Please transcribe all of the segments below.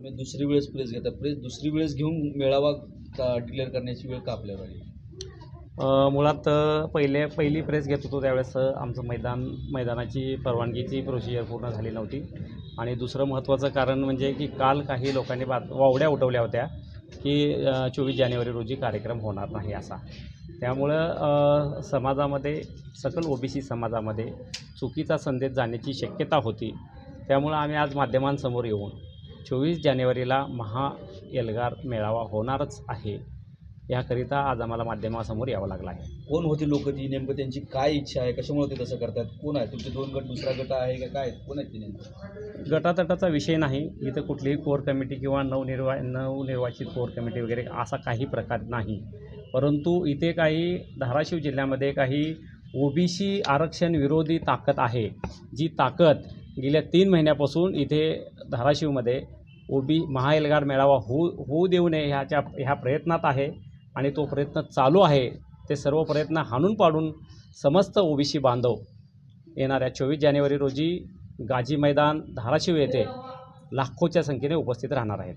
तुम्ही दुसरी वेळेस प्रेस घेता. प्रेस दुसरी वेळेस घेऊन मेळावा का डिक्लेअर करण्याची वेळ का आपल्याला आली? अ, मुळात अ, पहिले पहिली प्रेस घेत होतो त्यावेळेस अ, आमचं मैदान मैदानाची परवानगीची प्रोसिजर पूर्ण झाली नव्हती. आणि दुसरं महत्त्वाचं कारण म्हणजे की काल काही लोकांनी बात वावड्या उठवल्या होत्या की चोवीस जानेवारी रोजी कार्यक्रम होणार नाही असा. त्यामुळं अ, समाजामध्ये सकल ओबीसी समाजामध्ये चुकीचा संदेश जाण्याची शक्यता होती. त्यामुळं आम्ही आज माध्यमांसमोर येऊन चोवीस जानेवारीला महा एल्गार मेळावा होणारच आहे. याकरिता आज आम्हाला माध्यमासमोर यावं लागलं आहे. कोण होती लोक ती नेमकं त्यांची काय इच्छा आहे? कशामुळे ते तसं करतात? कोण आहे? तुमचे दोन गट दुसरा गट आहे का काय? कोण आहेत ते नेमकं? गटातटाचा विषय नाही. इथं कुठलीही कोर कमिटी किंवा नवनिर्वा नवनिर्वाचित कोर कमिटी वगैरे असा काही प्रकार नाही. परंतु इथे काही धाराशिव जिल्ह्यामध्ये काही ओबीसी आरक्षण विरोधी ताकद आहे. जी ताकद गेल्या तीन महिन्यापासून इथे धाराशिवमध्ये ओबी महाएल्गार मेळावा होऊ होऊ देऊ नये ह्याच्या ह्या प्रयत्नात आहे आणि तो प्रयत्न चालू आहे. ते सर्व प्रयत्न हाणून पाडून समस्त ओबीसी बांधव येणाऱ्या चोवीस जानेवारी रोजी गाजी मैदान धाराशिव येथे लाखोच्या संख्येने उपस्थित राहणार आहेत.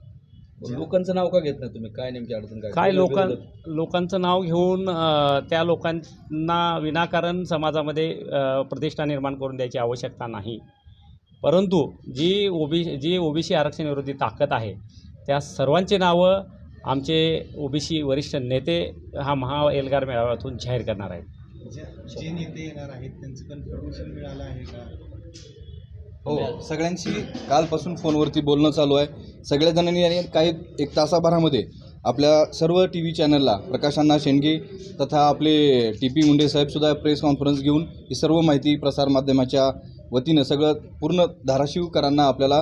लोकांचं नाव का घेत नाही तुम्ही? काय नेमकी अडचण काय? काय लोकां? लोकांचं नाव घेऊन त्या लोकांना विनाकारण समाजामध्ये प्रतिष्ठा निर्माण करून द्यायची आवश्यकता नाही. परंतु जी ओबी जी ओबीसी आरक्षण विरोधी ताकद आहे त्या सर्वांची नावं आमचे ओबीसी वरिष्ठ नेते हा महा एल्गार मेळाव्यातून जाहीर करणार आहेत. जे नेते येणार आहेत त्यांचं कन्फर्मेशन मिळालं आहे का? हो सगळ्यांशी कालपासून फोनवरती बोलणं चालू आहे. सगळ्या जणांनी काही एक तासाभरामध्ये आपल्या सर्व टी व्ही चॅनलला प्रकाशांना शेंडगे तथा आपले टी पी मुंडे साहेबसुद्धा प्रेस कॉन्फरन्स घेऊन ही सर्व माहिती प्रसारमाध्यमाच्या वतीनं सगळं पूर्ण धाराशिवकरांना आपल्याला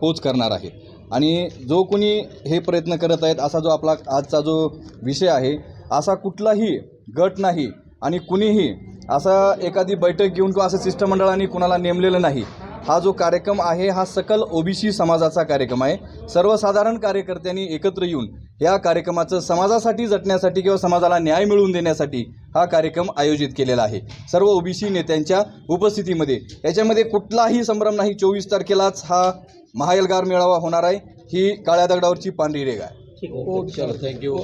पोच करणार आहे. आणि जो कोणी हे प्रयत्न करत आहेत असा जो आपला आजचा जो विषय आहे असा कुठलाही गट नाही आणि कुणीही असा एखादी बैठक घेऊन किंवा असं शिष्टमंडळाने कुणाला नेमलेलं नाही हा जो कार्यक्रम आहे हा सकल ओबीसी समाजाचा कार्यक्रम आहे. सर्वसाधारण कार्यकर्त्यांनी एकत्र येऊन या कार्यक्रमाचं समाजासाठी झटण्यासाठी किंवा समाजाला न्याय मिळवून देण्यासाठी हा कार्यक्रम आयोजित केलेला आहे. सर्व ओबीसी नेत्यांच्या उपस्थितीमध्ये याच्यामध्ये कुठलाही संभ्रम नाही. चोवीस तारखेलाच हा महाएल्गार मेळावा होणार आहे. ही काळ्या दगडावरची पांढरी रेग आहे. चला थँक्यू